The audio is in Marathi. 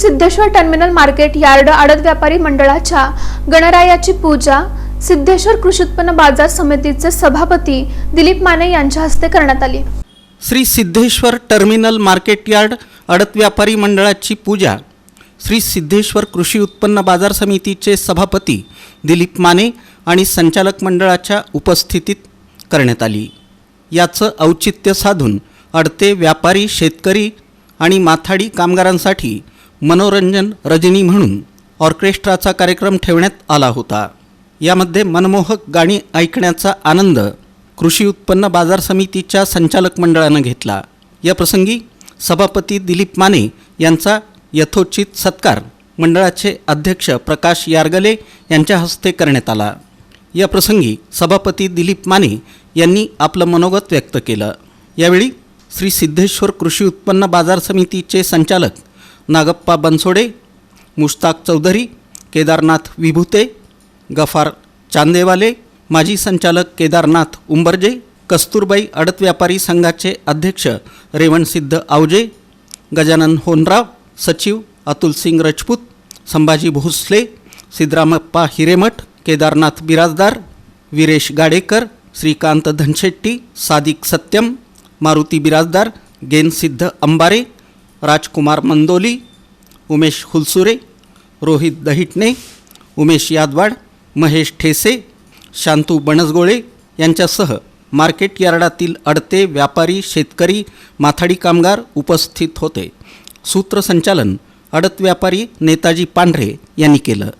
सिद्धेश्वर टर्मिनल मार्केट यार्ड आडत व्यापारी मंडळाच्या गणरायाची पूजा सिद्धेश्वर कृषी उत्पन्न बाजार समितीचे सभापती दिलीप माने यांच्या हस्ते करण्यात आली. Shri Siddheshwar terminal market yard अडत व्यापारी मंडळाची पूजा श्री सिद्धेश्वर कृषी उत्पन्न बाजार समितीचे सभापती दिलीप माने आणि संचालक मंडळाच्या उपस्थितीत करण्यात आली. याचं औचित्य साधून अडते व्यापारी शेतकरी आणि माथाडी कामगारांसाठी मनोरंजन रजनी म्हणून ऑर्केस्ट्राचा कार्यक्रम ठेवण्यात आला होता. यामध्ये मनमोहक गाणी ऐकण्याचा आनंद कृषी उत्पन्न बाजार समितीच्या संचालक मंडळानं घेतला. या प्रसंगी सभापती दिलीप माने यांचा यथोचित सत्कार मंडळाचे अध्यक्ष प्रकाश यारगले यांच्या हस्ते करण्यात आला. या प्रसंगी सभापती दिलीप माने यांनी आपलं मनोगत व्यक्त केलं. यावेळी श्री सिद्धेश्वर कृषी उत्पन्न बाजार समितीचे संचालक नागप्पा बनसोडे मुश्ताक चौधरी केदारनाथ विभूते गफार चांदेवाले माजी संचालक केदारनाथ उंबरजे कस्तुरबाई अडत व्यापारी संघाचे अध्यक्ष रेवणसिद्ध आवजे गजानन होनराव सचिव अतुल सिंग रजपूत संभाजी भोसले सिद्धरामप्पा हिरेमठ केदारनाथ बिराजदार वीरेश गाडेकर श्रीकांत धनशेट्टी सादिक सत्यम मारुती बिराजदार गेनसिद्ध अंबारे राजकुमार मंदोली उमेश हुलसुरे रोहित दहिटणे उमेश यादवाड महेश ठेसे शांतू बणसगोळे यांच्यासह मार्केट यार्डातील अडते व्यापारी शेतकरी माथाडी कामगार उपस्थित होते. सूत्रसंचालन अडत व्यापारी नेताजी पांढरे यांनी केलं.